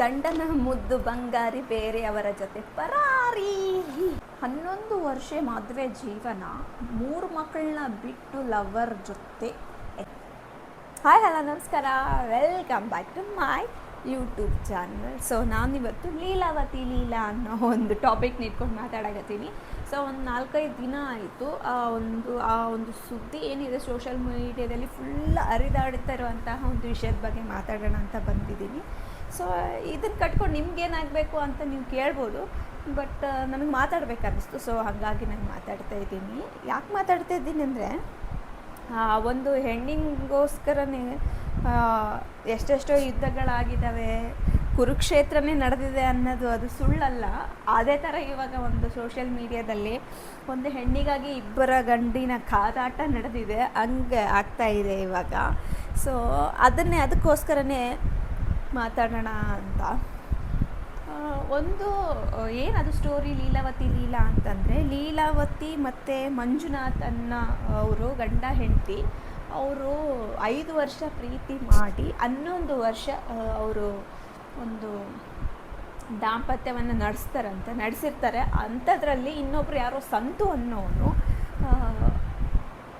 ಗಂಡನ ಮುದ್ದು ಬಂಗಾರಿ ಬೇರೆಯವರ ಜೊತೆ ಪರಾರಿ. ಹನ್ನೊಂದು ವರ್ಷ ಮದುವೆ ಜೀವನ, ಮೂರು ಮಕ್ಕಳನ್ನ ಬಿಟ್ಟು ಲವರ್ ಜೊತೆ. ಹಾಯ್ ಹಲೋ ನಮಸ್ಕಾರ. Welcome back to my YouTube channel so ನಾನಿವತ್ತು ಲೀಲಾವತಿ ಲೀಲಾ ಅನ್ನೋ ಒಂದು ಟಾಪಿಕ್ ಇಟ್ಕೊಂಡು ಮಾತಾಡಕತ್ತೀನಿ. ಸೊ ಒಂದು ನಾಲ್ಕೈದು ದಿನ ಆಯಿತು. ಆ ಒಂದು ಆ ಒಂದು ಸುದ್ದಿ ಏನಿದೆ ಸೋಷಲ್ ಮೀಡಿಯಾದಲ್ಲಿ ಫುಲ್ ಹರಿದಾಡ್ತಾ ಇರುವಂತಹ ಒಂದು ವಿಷಯದ ಬಗ್ಗೆ ಮಾತಾಡೋಣ ಅಂತ ಬಂದಿದ್ದೀನಿ. ಸೊ ಇದನ್ನು ಕಟ್ಕೊಂಡು ನಿಮ್ಗೇನಾಗಬೇಕು ಅಂತ ನೀವು ಕೇಳ್ಬೋದು. ಬಟ್ ನನಗೆ ಮಾತಾಡಬೇಕನ್ನಿಸ್ತು ಸೊ ಹಾಗಾಗಿ ನಾನು ಮಾತಾಡ್ತಾ ಇದ್ದೀನಿ. ಯಾಕೆ ಮಾತಾಡ್ತಾ ಇದ್ದೀನಿ ಅಂದರೆ ಒಂದು ಹೆಣ್ಣಿಗೋಸ್ಕರನೇ ಎಷ್ಟೆಷ್ಟೋ ಯುದ್ಧಗಳಾಗಿದ್ದಾವೆ, ಕುರುಕ್ಷೇತ್ರನೇ ನಡೆದಿದೆ ಅನ್ನೋದು ಅದು ಸುಳ್ಳಲ್ಲ. ಅದೇ ಥರ ಇವಾಗ ಒಂದು ಸೋಷಿಯಲ್ ಮೀಡಿಯಾದಲ್ಲಿ ಒಂದು ಹೆಣ್ಣಿಗಾಗಿ ಇಬ್ಬರ ಗಂಡಿನ ಕಾದಾಟ ನಡೆದಿದೆ. ಹಂಗೆ ಇದೆ ಇವಾಗ. ಸೊ ಅದನ್ನೇ, ಅದಕ್ಕೋಸ್ಕರನೇ ಮಾತಾಡೋಣ ಅಂತ. ಒಂದು ಏನದು ಸ್ಟೋರಿ ಲೀಲಾವತಿ ಲೀಲಾ ಅಂತಂದರೆ, ಲೀಲಾವತಿ ಮತ್ತು ಮಂಜುನಾಥ್ ಅನ್ನ ಅವರು ಗಂಡ ಹೆಂಡತಿ, ಅವರು ಐದು ವರ್ಷ ಪ್ರೀತಿ ಮಾಡಿ, ಹನ್ನೊಂದು ವರ್ಷ ಅವರು ಒಂದು ದಾಂಪತ್ಯವನ್ನು ನಡೆಸ್ತಾರಂತೆ, ನಡೆಸಿರ್ತಾರೆ. ಅಂಥದ್ರಲ್ಲಿ ಇನ್ನೊಬ್ರು ಯಾರೋ ಸಂತು ಅನ್ನೋನು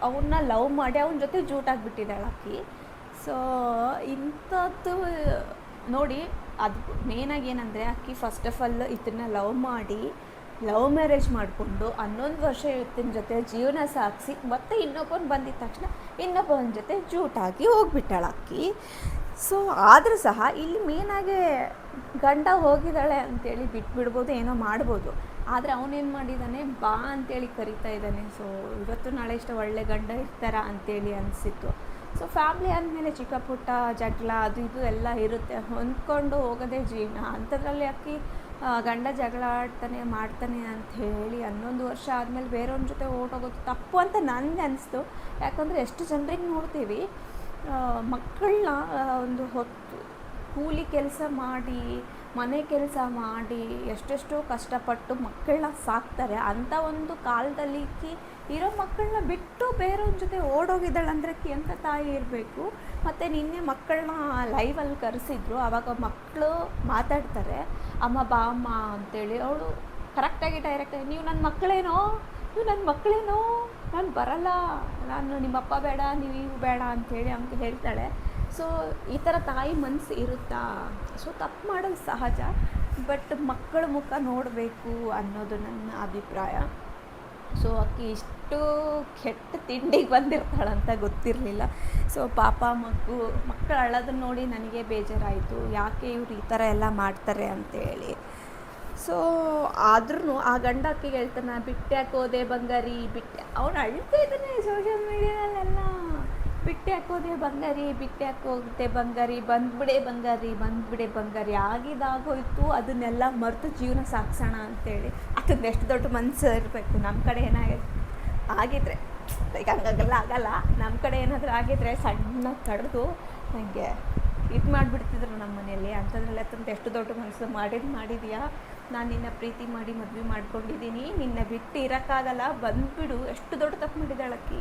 ಅವನ್ನ ಲವ್ ಮಾಡಿ, ಅವನ ಜೊತೆ ಜೂಟಾಗಿಬಿಟ್ಟಿದ್ದಾಳೆ ಅಕ್ಕಿ ಸೊ ಇಂಥದ್ದು ನೋಡಿ, ಅದು ಮೇನಾಗಿ ಏನಂದರೆ, ಅಕ್ಕಿ ಫಸ್ಟ್ ಆಫ್ ಆಲ್ ಇದನ್ನ ಲವ್ ಮಾಡಿ ಲವ್ ಮ್ಯಾರೇಜ್ ಮಾಡಿಕೊಂಡು ಹನ್ನೊಂದು ವರ್ಷ ಇವತ್ತಿನ ಜೊತೆ ಜೀವನ ಸಾಗಿಸಿ, ಮತ್ತೆ ಇನ್ನೊಬ್ಬನ ಬಂದಿದ್ದ ತಕ್ಷಣ ಇನ್ನೊಬ್ಬನ ಜೊತೆ ಜೂಟಾಗಿ ಹೋಗ್ಬಿಟ್ಟಾಳ ಅಕ್ಕಿ. ಸೊ ಆದರೂ ಸಹ ಇಲ್ಲಿ ಮೇನಾಗೆ ಗಂಡ ಹೋಗಿದ್ದಾಳೆ ಅಂತೇಳಿ ಬಿಟ್ಬಿಡ್ಬೋದು, ಏನೋ ಮಾಡ್ಬೋದು. ಆದರೆ ಅವನೇನು ಮಾಡಿದ್ದಾನೆ ಬಾ ಅಂತೇಳಿ ಕರಿತಾ ಇದ್ದಾನೆ. ಸೊ ಇವತ್ತು ನಾಳೆ ಇಷ್ಟ ಒಳ್ಳೆ ಗಂಡ ಇರ್ತಾರ ಅಂತೇಳಿ ಅನಿಸಿತ್ತು. ಸೊ ಫ್ಯಾಮ್ಲಿ ಅಂದಮೇಲೆ ಚಿಕ್ಕ ಪುಟ್ಟ ಜಗಳ, ಅದು ಇದು ಎಲ್ಲ ಇರುತ್ತೆ. ಹೊಂದ್ಕೊಂಡು ಹೋಗೋದೆ ಜೀವನ. ಅಂಥದ್ರಲ್ಲಿ ಅಕ್ಕಿ ಗಂಡ ಜಗಳ ಆಡ್ತಾನೆ, ಮಾಡ್ತಾನೆ ಅಂತ ಹೇಳಿ ಹನ್ನೊಂದು ವರ್ಷ ಆದಮೇಲೆ ಬೇರೆಯವ್ರ ಜೊತೆ ಓಟೋಗೋದು ತಪ್ಪು ಅಂತ ನನಗೆ ಅನಿಸ್ತು. ಯಾಕಂದರೆ ಎಷ್ಟು ಜನರಿಗೆ ನೋಡ್ತೀವಿ ಮಕ್ಕಳನ್ನ ಒಂದು ಹೊತ್ತು ಕೂಲಿ ಕೆಲಸ ಮಾಡಿ ಮನೆ ಕೆಲಸ ಮಾಡಿ ಎಷ್ಟೆಷ್ಟೋ ಕಷ್ಟಪಟ್ಟು ಮಕ್ಕಳನ್ನ ಸಾಕ್ತಾರೆ. ಅಂಥ ಒಂದು ಕಾಲದಲ್ಲಿ ಕಿ ಇರೋ ಮಕ್ಕಳನ್ನ ಬಿಟ್ಟು ಬೇರೆಯವ್ರ ಜೊತೆ ಓಡೋಗಿದ್ದಾಳೆ ಅಂದರೆ ಎಂಥ ತಾಯಿ ಇರಬೇಕು? ಮತ್ತು ನಿನ್ನೆ ಮಕ್ಕಳನ್ನ ಲೈವಲ್ಲಿ ಕರೆಸಿದ್ರು. ಆವಾಗ ಮಕ್ಕಳು ಮಾತಾಡ್ತಾರೆ, ಅಮ್ಮ ಬಾ ಅಮ್ಮ ಅಂತೇಳಿ. ಅವಳು ಕರೆಕ್ಟಾಗಿ ಡೈರೆಕ್ಟಾಗಿ ನೀವು ನನ್ನ ಮಕ್ಕಳೇನೋ? ನೀವು ನನ್ನ ಮಕ್ಕಳೇನೋ? ನಾನು ಬರಲ್ಲ. ನಾನು ನಿಮ್ಮಪ್ಪ ಬೇಡ, ನೀವು ಬೇಡ ಅಂಥೇಳಿ ಅವನಿಗೆ ಹೇಳ್ತಾಳೆ. ಸೊ ಈ ಥರ ತಾಯಿ ಮನಸ್ಸು ಇರುತ್ತಾ? ಸೊ ತಪ್ಪು ಮಾಡೋದು ಸಹಜ. ಬಟ್ ಮಕ್ಕಳ ಮುಖ ನೋಡಬೇಕು ಅನ್ನೋದು ನನ್ನ ಅಭಿಪ್ರಾಯ. ಸೊ ಅಕ್ಕಿ ಇಷ್ಟು ಕೆಟ್ಟ ತಿಂಡಿಗೆ ಬಂದಿರ್ತಾಳಂತ ಗೊತ್ತಿರಲಿಲ್ಲ. ಸೊ ಪಾಪ, ಮಗು, ಮಕ್ಕಳು ಅಳೋದನ್ನ ನೋಡಿ ನನಗೆ ಬೇಜಾರಾಯಿತು. ಯಾಕೆ ಇವ್ರು ಈ ಥರ ಎಲ್ಲ ಮಾಡ್ತಾರೆ ಅಂತೇಳಿ ಸೊ ಆದ್ರೂ ಆ ಗಂಡ ಅಕ್ಕಿ ಹೇಳ್ತಾನೆ ಬಿಟ್ಟೆ ಹಾಕೋದೆ ಬಂಗಾರಿ ಬಿಟ್ಟೆ ಅವ್ನು ಅಳ್ತಾ ಇದ್ದಾನೆ ಸೋಷಿಯಲ್ ಮೀಡಿಯಾದಲ್ಲೆಲ್ಲ ಬಿಟ್ಟೆ ಹಾಕೋದೆ ಬಂಗಾರಿ ಬಿಟ್ಟೆ ಹಾಕೋದೆ ಬಂಗಾರಿ, ಬಂದ್ಬಿಡೆ ಬಂಗಾರಿ ಬಂದ್ಬಿಡೆ ಬಂಗಾರಿ, ಆಗಿದಾಗೋಯ್ತು, ಅದನ್ನೆಲ್ಲ ಮರೆತು ಜೀವನ ಸಾಗಿಸೋಣ ಅಂತೇಳಿ. ಅದನ್ನ ಎಷ್ಟು ದೊಡ್ಡ ಮನಸ್ಸು ಇರಬೇಕು ನಮ್ಮ ಕಡೆ ಏನಾಗಿದೆ ಆಗಿದ್ರೆ ಲೈಕ್ ಹಂಗಾಗಲ್ಲ ಆಗಲ್ಲ. ನಮ್ಮ ಕಡೆ ಏನಾದರೂ ಆಗಿದ್ರೆ ಸಣ್ಣ ಕಡ್ದು ನನಗೆ ಇದು ಮಾಡಿಬಿಡ್ತಿದ್ರು ನಮ್ಮ ಮನೆಯಲ್ಲಿ. ಅಂಥದ್ರಲ್ಲ ತುಂಬ ಎಷ್ಟು ದೊಡ್ಡ ಮನಸ್ಸು ಮಾಡಿದ್ದು ಮಾಡಿದ್ಯಾ? ನಾನು ನಿನ್ನ ಪ್ರೀತಿ ಮಾಡಿ ಮದುವೆ ಮಾಡ್ಕೊಂಡಿದ್ದೀನಿ ನಿನ್ನ ಬಿಟ್ಟು ಇರೋಕ್ಕಾಗಲ್ಲ. ಬಂದುಬಿಡು. ಎಷ್ಟು ದೊಡ್ಡ ತಪ್ಪು ಮಾಡಿದಾಳಕ್ಕಿ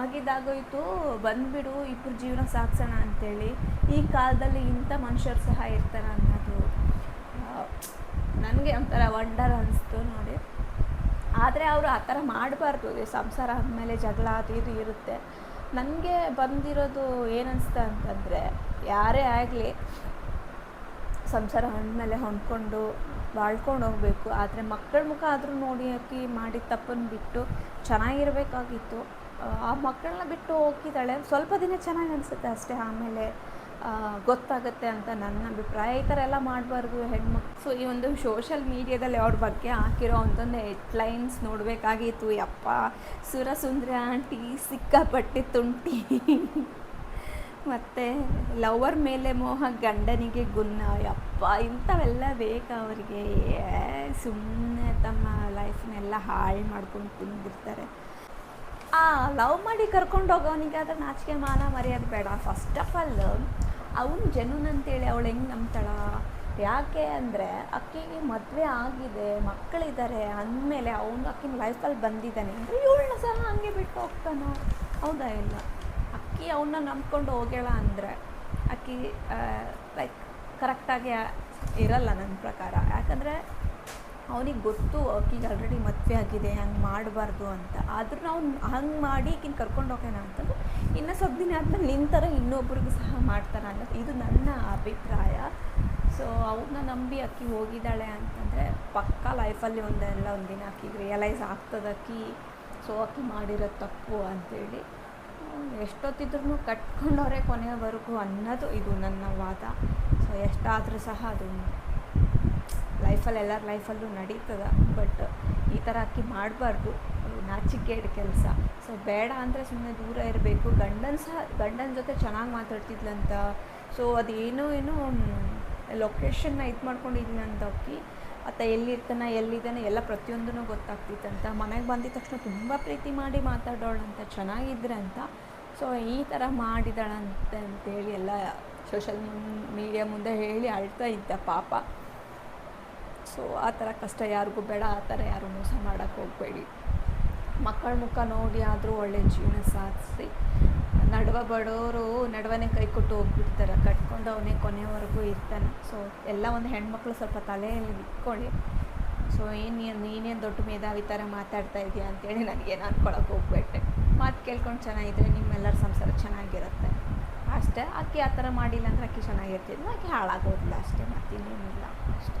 ಆಗಿದ್ದಾಗೋಯ್ತು. ಬಂದುಬಿಡು. ಇಬ್ಬರು ಜೀವನ ಸಾಗಿಸೋಣ ಅಂತೇಳಿ. ಈ ಕಾಲದಲ್ಲಿ ಇಂಥ ಮನುಷ್ಯರು ಸಹ ಇರ್ತಾರೆ ಅನ್ನೋದು ನನಗೆ ಒಂಥರ ವಂಡರ್ ಅನಿಸ್ತು ನೋಡಿ. ಆದರೆ ಅವರು ಆ ಥರ ಮಾಡಬಾರ್ದು. ಸಂಸಾರ ಆದಮೇಲೆ ಜಗಳ ಅದು ಇದು ಇರುತ್ತೆ. ನನಗೆ ಬಂದಿರೋದು ಏನನ್ನಿಸ್ತಾ ಅಂತಂದರೆ, ಯಾರೇ ಆಗಲಿ ಸಂಸಾರ ಮೇಲೆ ಹೊಂದ್ಕೊಂಡು ಬಾಳ್ಕೊಂಡು ಹೋಗಬೇಕು. ಆದರೆ ಮಕ್ಕಳ ಮುಖ ಆದರೂ ನೋಡಿ ಹಾಕಿ ಮಾಡಿ ತಪ್ಪನ್ನು ಬಿಟ್ಟು ಚೆನ್ನಾಗಿರಬೇಕಾಗಿತ್ತು. ಆ ಮಕ್ಕಳನ್ನ ಬಿಟ್ಟು ಹೋಗಿದ್ದಾಳೆ ಸ್ವಲ್ಪ ದಿನ ಚೆನ್ನಾಗಿ ಅನಿಸುತ್ತೆ ಅಷ್ಟೇ. ಆಮೇಲೆ ಗೊತ್ತಾಗುತ್ತೆ ಅಂತ ನನ್ನ ಅಭಿಪ್ರಾಯ. ಈ ಥರ ಎಲ್ಲ ಮಾಡಬಾರ್ದು ಹೆಣ್ಮಕ್ಳು. ಸೊ ಈ ಒಂದು ಸೋಷಲ್ ಮೀಡಿಯಾದಲ್ಲಿ ಅವ್ರ ಬಗ್ಗೆ ಹಾಕಿರೋ ಒಂದೊಂದು ಹೆಡ್ಲೈನ್ಸ್ ನೋಡಬೇಕಾಗಿತ್ತು. ಯಪ್ಪ, ಸುರಸುಂದ್ರ ಆಂಟಿ, ಸಿಕ್ಕಾಪಟ್ಟೆ ತುಂಟಿ. ಮತ್ತು ಲವರ್ ಮೇಲೆ ಮೋಹ, ಗಂಡನಿಗೆ ಗುನ್ನ. ಯಪ್ಪ, ಇಂಥವೆಲ್ಲ ಬೇಕು ಅವರಿಗೆ. ಸುಮ್ಮನೆ ತಮ್ಮ ಲೈಫ್ನೆಲ್ಲ ಹಾಳು ಮಾಡ್ಕೊಂಡು ತಿಂದಿರ್ತಾರೆ. ಆ ಲವ್ ಮಾಡಿ ಕರ್ಕೊಂಡು ಹೋಗೋನಿಗೆ ಅದ್ರ ನಾಚಿಕೆ, ಮಾನ, ಮರ್ಯಾದೆ ಬೇಡ. ಫಸ್ಟ್ ಆಫ್ ಆಲ್ ಅವನು ಜನುನ್ ಅಂತೇಳಿ ಅವಳು ಹೆಂಗೆ ನಂಬ್ತಾಳ? ಯಾಕೆ ಅಂದರೆ ಅಕ್ಕಿಗೆ ಮದುವೆ ಆಗಿದೆ ಮಕ್ಕಳಿದ್ದಾರೆ ಅಂದಮೇಲೆ ಅವನು ಅಕ್ಕಿನ ಲೈಫಲ್ಲಿ ಬಂದಿದ್ದಾನೆ ಅಂದರೆ ಇವಳನ್ನ ಸಹ ಹಂಗೆ ಬಿಟ್ಟು ಹೋಗ್ತಾನೋ? ಹೌದಾ ಇಲ್ಲ? ಅಕ್ಕಿ ಅವನ್ನ ನಂಬ್ಕೊಂಡು ಹೋಗ್ಯಾಳ ಅಂದರೆ ಅಕ್ಕಿ ಲೈಕ್ ಕರೆಕ್ಟಾಗಿ ಇರಲ್ಲ ನನ್ನ ಪ್ರಕಾರ. ಯಾಕಂದರೆ ಅವನಿಗೆ ಗೊತ್ತು ಅಕ್ಕಿಗೆ ಆಲ್ರೆಡಿ ಮದುವೆ ಆಗಿದೆ, ಹಂಗೆ ಮಾಡಬಾರ್ದು ಅಂತ. ಆದ್ರೂ ನಾವು ಹಂಗೆ ಮಾಡಿ ಈಕಿನ ಕರ್ಕೊಂಡು ಹೋಗ್ಯಾನ ಅಂತಂದ್ರೆ ಇನ್ನು ಸ್ವಲ್ಪ ದಿನ ಆದಮೇಲೆ ನಿನ್ನ ಥರ ಇನ್ನೊಬ್ರಿಗೂ ಸಹ ಮಾಡ್ತಾನೆ ಅನ್ನೋದು. ಇದು ನನ್ನ ಅಭಿಪ್ರಾಯ. ಸೊ ಅವ್ರನ್ನ ನಂಬಿ ಅಕ್ಕಿ ಹೋಗಿದ್ದಾಳೆ ಅಂತಂದರೆ ಪಕ್ಕ ಲೈಫಲ್ಲಿ ಒಂದೆಲ್ಲ ಒಂದಿನ ಅಕ್ಕಿಗೆ ರಿಯಲೈಸ್ ಆಗ್ತದೆ ಅಕ್ಕಿ. ಸೊ ಅಕ್ಕಿ ಮಾಡಿರೋ ತಪ್ಪು ಅಂತೇಳಿ. ಎಷ್ಟೊತ್ತಿದ್ರೂ ಕಟ್ಕೊಂಡವ್ರೆ ಕೊನೆಯವರೆಗೂ ಅನ್ನೋದು ಇದು ನನ್ನ ವಾದ. ಸೊ ಎಷ್ಟಾದರೂ ಸಹ ಅದು ಲೈಫಲ್ಲಿ ಎಲ್ಲರ ಲೈಫಲ್ಲೂ ನಡೀತದೆ. ಬಟ್ ಈ ಥರ ಅಕ್ಕಿ ಮಾಡಬಾರ್ದು. ನಾಚಿಕೆಡ್ ಕೆಲಸ. ಸೊ ಬೇಡ ಅಂದರೆ ಸುಮ್ಮನೆ ದೂರ ಇರಬೇಕು. ಗಂಡನ ಸಹ, ಗಂಡನ ಜೊತೆ ಚೆನ್ನಾಗಿ ಮಾತಾಡ್ತಿದ್ಲಂತ. ಸೊ ಅದೇನೋ ಏನೋ ಲೊಕೇಶನ್ನ ಇದು ಮಾಡ್ಕೊಂಡಿದ್ಲಂತ ಅಕ್ಕಿ. ಆತ ಎಲ್ಲಿರ್ತಾನೆ, ಎಲ್ಲಿದ್ದಾನೆ ಎಲ್ಲ ಪ್ರತಿಯೊಂದೂ ಗೊತ್ತಾಗ್ತಿತ್ತಂತ. ಮನೆಗೆ ಬಂದಿದ ತಕ್ಷಣ ತುಂಬ ಪ್ರೀತಿ ಮಾಡಿ ಮಾತಾಡೋಳಂತ, ಚೆನ್ನಾಗಿದ್ರೆ ಅಂತ. ಸೊ ಈ ಥರ ಮಾಡಿದಾಳಂತ ಅಂತೇಳಿ ಎಲ್ಲ ಸೋಷಲ್ ಮೀಡಿಯಾ ಮುಂದೆ ಹೇಳಿ ಅಳ್ತಾ ಇದ್ದ ಪಾಪ. ಸೊ ಆ ಥರ ಕಷ್ಟ ಯಾರಿಗೂ ಬೇಡ, ಆ ಥರ ಯಾರು ಮೋಸ ಮಾಡೋಕ್ಕೆ ಹೋಗಬೇಡಿ. ಮಕ್ಕಳ ಮುಖ ನೋಡಿ ಆದರೂ ಒಳ್ಳೆ ಜೀವನ ಸಾಧಿಸಿ. ನಡುವ ಬಡವರು ನಡುವನೇ ಕೈ ಕೊಟ್ಟು ಹೋಗ್ಬಿಡ್ತಾರೆ. ಕಟ್ಕೊಂಡು ಅವನೇ ಕೊನೆವರೆಗೂ ಇರ್ತಾನೆ. ಸೊ ಎಲ್ಲ ಒಂದು ಹೆಣ್ಮಕ್ಳು ಸ್ವಲ್ಪ ತಲೆಯಲ್ಲಿ ಇಟ್ಕೊಳ್ಳಿ. ಸೊ ಏನು ನೀನೇನು ದೊಡ್ಡ ಮೇಧಾವಿ ಥರ ಮಾತಾಡ್ತಾ ಇದೆಯಾ ಅಂತೇಳಿ ನನಗೇನು ಅನ್ಕೊಳಕ್ಕೆ ಹೋಗ್ಬೇಟ್ಟೆ ಮಾತು ಕೇಳ್ಕೊಂಡು ಚೆನ್ನಾಗಿದ್ರೆ ನಿಮ್ಮೆಲ್ಲರ ಸಂಸಾರ ಚೆನ್ನಾಗಿರುತ್ತೆ. ಅಷ್ಟೇ ಆಕೆ ಆ ಥರ ಮಾಡಿಲ್ಲ ಅಂದರೆ ಆಕೆ ಚೆನ್ನಾಗಿರ್ತಿದ್ಲು ಆಕೆ ಹಾಳಾಗೋದಿಲ್ಲ ಅಷ್ಟೇ, ಮತ್ತಿನ್ನೇನಿಲ್ಲ. ಅಷ್ಟೇ.